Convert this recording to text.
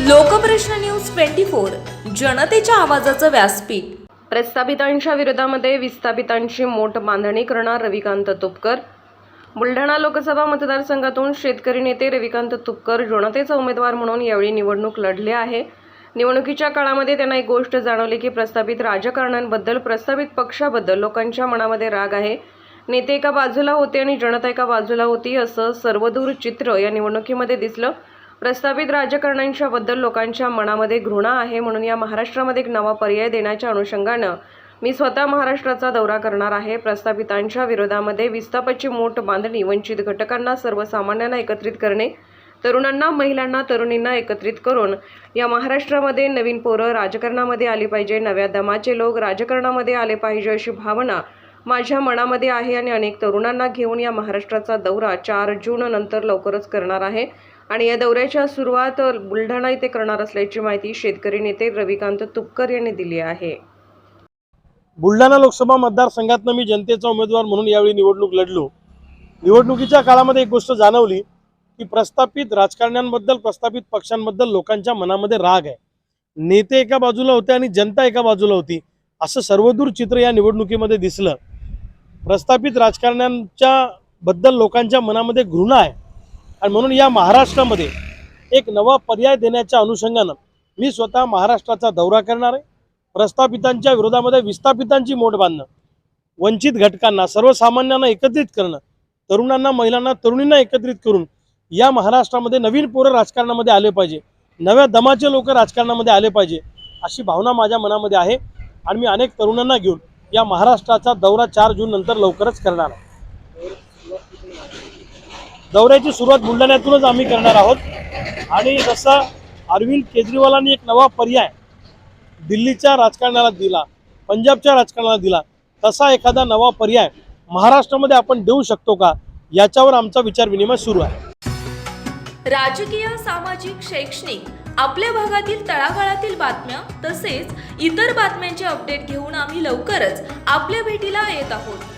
Lokprashna news twenty four जनतेच्या आवाजाचं व्यासपीठ. प्रस्थापितांच्या विरोधामध्ये विस्थापितांची मोठ बांधणी करणार रविकांत तुपकर. बुलढाणा लोकसभा मतदारसंघातून शेतकरी नेते रविकांत तुपकर जनतेचा उमेदवार म्हणून यावेळी निवडणूक लढले आहे. निवडणुकीच्या काळामध्ये त्यांना एक गोष्ट जाणवली की प्रस्थापित राजकारण्यांबद्दल प्रस्थापित पक्षाबद्दल लोकांच्या मनामध्ये राग आहे. नेते एका बाजूला होते आणि जनता एका बाजूला होती असं सर्वदूर चित्र या निवडणुकीमध्ये दिसलं. प्रस्तावित राजकारण्यांच्याबद्दल लोकांच्या मनामध्ये घृणा आहे म्हणून या महाराष्ट्रामध्ये एक नवा पर्याय देण्याच्या अनुषंगानं मी स्वतः महाराष्ट्राचा दौरा करणार आहे. प्रस्थापितांच्या विरोधामध्ये विस्थापाची मोठ बांधणी वंचित घटकांना सर्वसामान्यांना एकत्रित करणे तरुणांना महिलांना तरुणींना एकत्रित करून या महाराष्ट्रामध्ये नवीन पोरं राजकारणामध्ये आली पाहिजे. नव्या दमाचे लोक राजकारणामध्ये आले पाहिजे अशी भावना माझ्या मनामध्ये आहे आणि अनेक तरुणांना घेऊन या महाराष्ट्राचा दौरा चार जून नंतर लवकरच करणार आहे. आणि या दौऱ्याच्या सुरुवात बुलढाणा इथे करणार असल्याची माहिती शेतकरी नेते रविकांत तुपकर यांनी दिली आहे. बुलढाणा लोकसभा मतदारसंघातनं मी जनतेचा उमेदवार म्हणून यावेळी निवडणूक लढलो. निवडणुकीच्या काळामध्ये एक गोष्ट जाणवली की प्रस्थापित राजकारण्यांबद्दल प्रस्थापित पक्षांबद्दल लोकांच्या मनामध्ये राग आहे. नेते एका बाजूला होते आणि जनता एका बाजूला होती असं सर्वदूर चित्र या निवडणुकीमध्ये दिसलं. प्रस्थापित राजकारण्यांच्या बद्दल लोकांच्या मनामध्ये घृणा आहे. आणि म्हणून या महाराष्ट्रामध्ये एक नवा पर्याय देण्याच्या अनुषंगानं मी स्वतः महाराष्ट्राचा दौरा करणार आहे. प्रस्थापितांच्या विरोधामध्ये विस्थापितांची मोठ बांधणं वंचित घटकांना सर्वसामान्यांना एकत्रित करणं तरुणांना महिलांना तरुणींना एकत्रित करून या महाराष्ट्रामध्ये नवीन पोरं राजकारणामध्ये आले पाहिजे नव्या दमाचे लोक राजकारणामध्ये आले पाहिजे अशी भावना माझ्या मनामध्ये आहे. आणि मी अनेक तरुणांना घेऊन या महाराष्ट्राचा दौरा चार जून नंतर लवकरच करणार आहे. दौऱ्याची सुरुवात बुलढाण्यातूनच आम्ही करणार आहोत. आणि जसा अरविंद केजरीवालांनी एक नवा पर्याय दिल्लीच्या राजकारणाला दिला पंजाबच्या राजकारणाला दिला तसा एखादा नवा पर्याय महाराष्ट्रामध्ये आपण देऊ शकतो का? याच्यावर आमचा विचार विनिमय सुरू आहे. राजकीय सामाजिक शैक्षणिक आपल्या भागातील तळागाळातील बातम्या तसेच इतर बातम्यांचे अपडेट घेऊन आम्ही लवकरच आपल्या भेटीला येत आहोत.